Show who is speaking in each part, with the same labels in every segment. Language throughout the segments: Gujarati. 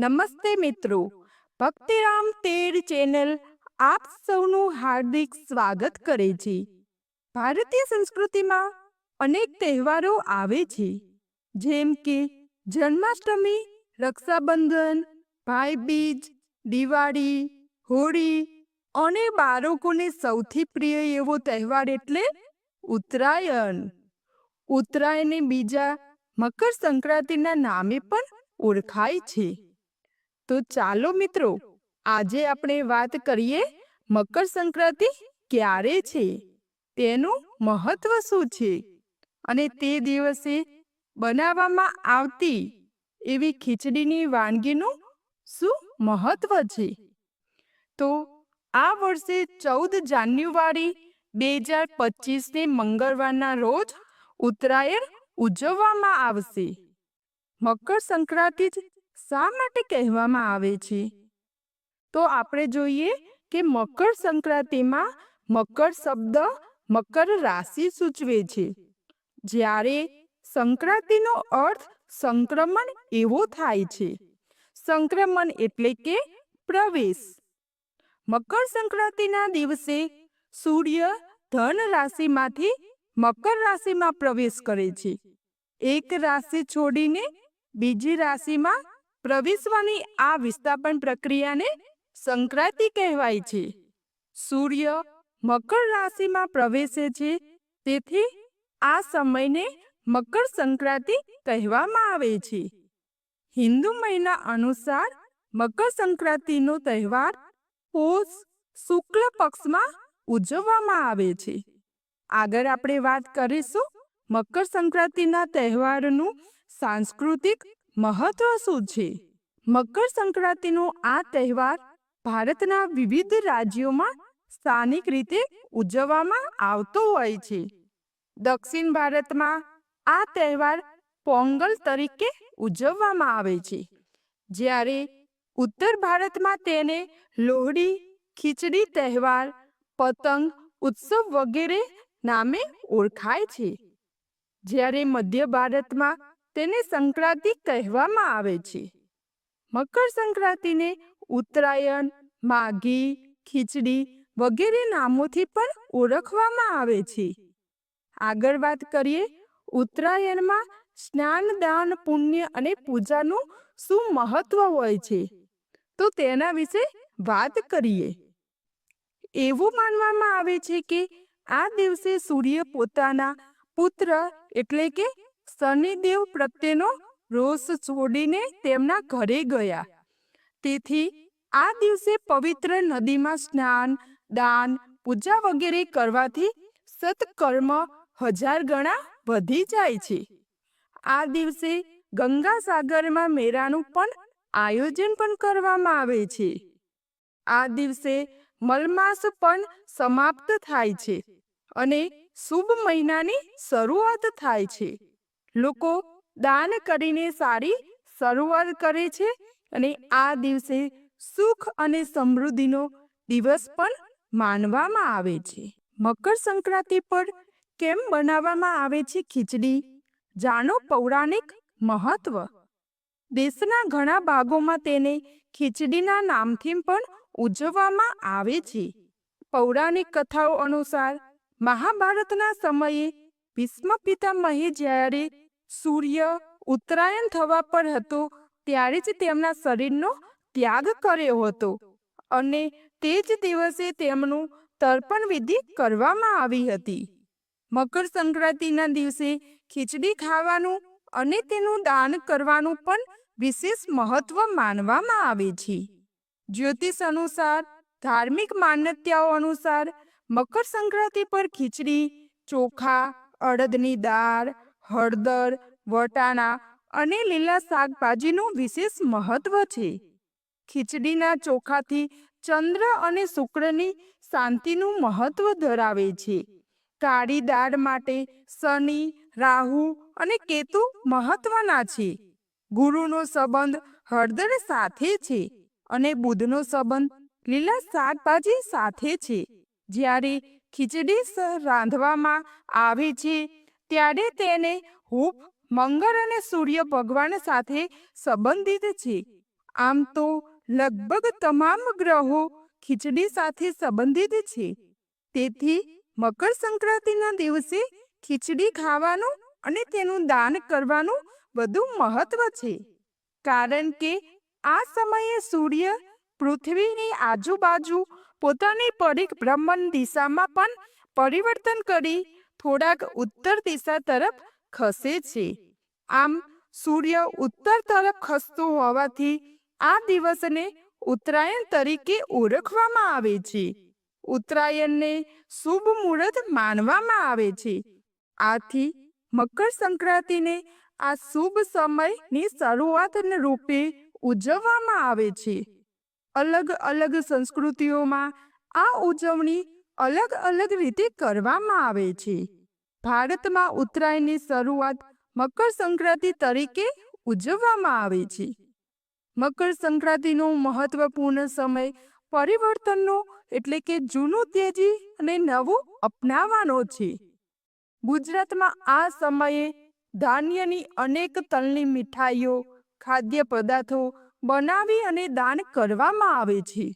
Speaker 1: નમસ્તે મિત્રો. ભક્તિરામ તેર ચેનલ આપ સૌનું હાર્દિક સ્વાગત કરે છે. ભારતીય સંસ્કૃતિમાં અનેક તહેવારો આવે છે. જેમ કે જન્માષ્ટમી, રક્ષાબંધન, ભાઈબીજ, દિવાળી, હોળી અને બાળકોને સૌથી પ્રિય એવો તહેવાર એટલે ઉત્તરાયણ. ઉત્તરાયણને બીજા મકર સંક્રાંતિના નામે પણ ઓળખાય છે. તો ચાલો મિત્રો, આજે આપણે વાત કરીએ મકર સંક્રાંતિ ક્યારે છે? તેનું મહત્વ શું છે? અને તે દિવસે બનાવવામાં આવતી એવી ખીચડીની વાનગીનું શું મહત્વ છે? તો આ વર્ષે ચૌદ જાન્યુઆરી બે હજાર પચીસને મંગળવારના રોજ ઉત્તરાયણ ઉજવવામાં આવશે. મકર સંક્રાંતિ શા માટે કહેવામાં આવે છે? તો આપણે જોઈએ કે મકર સંક્રાંતિમાં મકર શબ્દ મકર રાશિ સૂચવે છે. જ્યારે સંક્રાંતિનો અર્થ સંક્રમણ એવો થાય છે. સંક્રમણ એટલે કે પ્રવેશ. મકર સંક્રાંતિના દિવસે સૂર્ય ધન રાશિમાંથી મકર રાશિમાં પ્રવેશ કરે છે. એક રાશિ છોડીને બીજી રાશિમાં પ્રવેશવાની આ વિસ્થાપન પ્રક્રિયાને સંક્રાંતિ કહેવાય છે. સૂર્ય મકર રાશિમાં પ્રવેશે છે, તેથી આ સમયને મકર સંક્રાંતિ કહેવામાં આવે છે. હિન્દુ મહિના અનુસાર મકર સંક્રાંતિનો તહેવાર પોષ શુક્લ પક્ષમાં ઉજવવામાં આવે છે. આગળ આપણે વાત કરીશું મકર સંક્રાંતિના તહેવારનું સાંસ્કૃતિક મહત્વ શું છે મકર સંક્રાંતિનો આ તહેવાર ભારતના વિવિધ રાજ્યોમાં સ્થાનિક રીતે ઉજવવામાં આવતો હોય છે. દક્ષિણ ભારતમાં આ તહેવાર પોંગલ તરીકે ઉજવવામાં આવે છે. જ્યારે ઉત્તર ભારતમાં તેને લોહડી, ખીચડી તહેવાર, પતંગ ઉત્સવ વગેરે નામે ઓળખાય છે. જ્યારે મધ્ય ભારતમાં તેને સંક્રાંતિ કહેવામાં આવે છે. મકર સંક્રાંતિને ઉત્તરાયણ, માઘી, ખીચડી વગેરે નામોથી પણ ઓળખવામાં આવે છે. આગળ વાત કરીએ, ઉત્તરાયણમાં સ્નાન દાન પુણ્ય અને પૂજાનું શું મહત્વ હોય છે? તો તેના વિશે વાત કરીએ. એવું માનવામાં આવે છે કે આ દિવસે સૂર્ય પોતાના પુત્ર એટલે કે શનિદેવ પ્રત્યેનો રોષ છોડીને તેમના ઘરે ગયા. તેથી આ દિવસે પવિત્ર નદીમાં સ્નાન, દાન, પૂજા વગેરે કરવાથી સત્કર્મ હજાર ગણા વધી જાય છે. આ દિવસે ગંગા સાગરમાં મેળાનું પણ આયોજન પણ કરવામાં આવે છે. આ દિવસે મલમાસ પણ સમાપ્ત થાય છે અને શુભ મહિનાની શરૂઆત થાય છે. લોકો દાન કરીને સારી શરૂઆત કરે છે અને આ દિવસે સુખ અને સમૃદ્ધિનો દિવસ પણ માનવામાં આવે છે. મકર સંક્રાંતિ પર કેમ બનાવવામાં આવે છે ખીચડી? જાણો પૌરાણિક મહત્વ. દેશના ઘણા ભાગોમાં તેને ખીચડીના નામથી પણ ઉજવવામાં આવે છે. પૌરાણિક કથાઓ અનુસાર મહાભારતના સમયે ભીષ્મ પિતામહે જ્યારે સૂર્ય ઉત્તરાયણ થવા પર હતો ત્યારે જ તેમના શરીરનો ત્યાગ કર્યો હતો અને તે જ દિવસે તેમનું તર્પણ વિધિ કરવામાં આવી હતી. મકર સંક્રાંતિના દિવસે ખીચડી ખાવાનું અને તેનું દાન કરવાનું પણ વિશેષ મહત્વ માનવામાં આવે છે. જ્યોતિષ અનુસાર, ધાર્મિક માન્યતાઓ અનુસાર મકર સંક્રાંતિ પર ખીચડી, ચોખા, અડદની દાળ હળદર, વટાણા અને લીલા શાકભાજીનું વિશેષ મહત્વ છે. ખીચડીના ચોખાથી ચંદ્ર અને શુક્રની શાંતિનું મહત્વ ધરાવે છે. કાળી દાળ માટે શનિ, રાહુ અને કેતુ મહત્વના છે. ગુરુનો સંબંધ હળદર સાથે છે અને બુધનો સંબંધ લીલા શાકભાજી સાથે છે. જ્યારે ખીચડી રાંધવામાં આવે છે ત્યારે તેને હૂપ મંગળ અને સૂર્ય ભગવાન સાથે સંબંધિત છે. આમ તો લગભગ તમામ ગ્રહો ખીચડી સાથે સંબંધિત છે. તેથી મકર સંક્રાંતિના દિવસે ખીચડી ખાવાનું અને તેનું દાન કરવાનું વધુ મહત્વ છે. કારણ કે આ સમયે સૂર્ય પૃથ્વીની આજુબાજુ પોતાની પરિભ્રમણ દિશામાં પણ પરિવર્તન કરી થોડાક ઉત્તર દિશા તરફ ખસે છે. આમ, સૂર્ય ઉત્તર તરફ ખસતો હોવાથી આ દિવસને ઉત્તરાયણ તરીકે ઓળખવામાં આવે છે. ઉત્તરાયણને શુભ મુહૂર્ત માનવામાં આવે છે. આથી, મકર સંક્રાંતિને આ શુભ સમયની શરૂઆત રૂપે ઉજવવામાં આવે છે. અલગ અલગ સંસ્કૃતિઓમાં આ ઉજવણી અલગ અલગ રીતે કરવામાં આવે છે. ભારતમાં ઉત્તરાયણની શરૂઆત મકર સંક્રાંતિ તરીકે ઉજવવામાં આવે છે. મકર સંક્રાંતિનો મહત્વપૂર્ણ સમય પરિવર્તનનો એટલે કે જૂનું ત્યજી અને નવું અપનાવવાનો છે. ગુજરાતમાં આ સમયે ધાન્યની અનેક તલની મીઠાઈઓ, ખાદ્ય પદાર્થો બનાવી અને દાન કરવામાં આવે છે.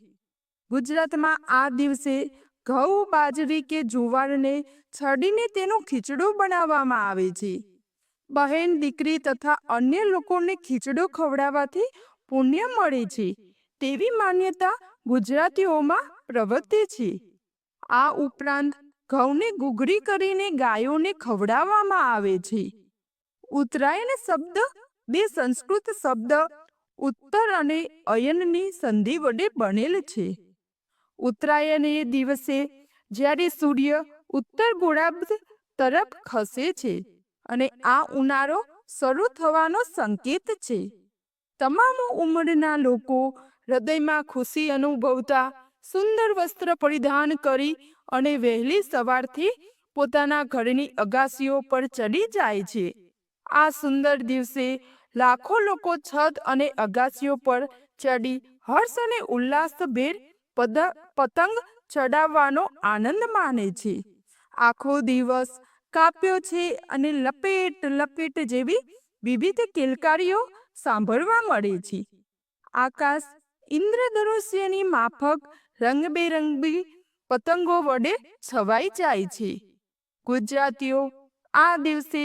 Speaker 1: ગુજરાતમાં આ દિવસે ઘઉં, બાજરી કે જુવારને છડીને તેનો ખીચડો બનાવવામાં આવે છે. બહેન, દીકરી તથા અન્ય લોકોને ખીચડો ખવડાવવાથી પુણ્ય મળે છે. તેવી માન્યતા ગુજરાતીઓમાં પ્રવર્તે છે. આ ઉપરાંત ઘઉંને ગુગરી કરીને ગાયોને ખવડાવવામાં આવે છે. ઉત્તરાયણ શબ્દ બે સંસ્કૃત શબ્દ ઉત્તર અને અયનની સંધિ વડે બનેલ છે. ઉત્તરાયણ એ દિવસે જ્યારે સૂર્ય ઉત્તર ગોળાર્ધ તરફ ખસે છે અને આ ઉનાળો શરૂ થવાનો સંકેત છે. તમામ ઉંમરના લોકો હૃદયમાં ખુશી અનુભવતા સુંદર વસ્ત્ર પરિધાન કરી અને વહેલી સવારથી પોતાના ઘરની અગાસીઓ પર ચડી જાય છે. આ સુંદર દિવસે લાખો લોકો છત અને અગાસીઓ પર ચડી હર્ષ અને ઉલ્લાસભેર પતંગ ચડાવવાનો આનંદ માને છે. આખો દિવસ કાપ્યો છે અને લપેટ લપેટ જેવી વિવિધ કિલકારીઓ સાંભળવા મળે છે. આકાશ ઇન્દ્રધનુષ્યની માફક રંગબેરંગી પતંગો વડે છવાઈ જાય છે. ગુજરાતીઓ આ દિવસે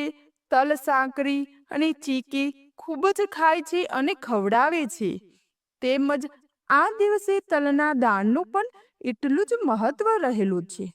Speaker 1: તલ સાંકરી અને ચીકી ખૂબ જ ખાય છે અને ખવડાવે છે. તેમજ આ દિવસે તલના દાળનું પણ એટલું જ મહત્વ રહેલું છે.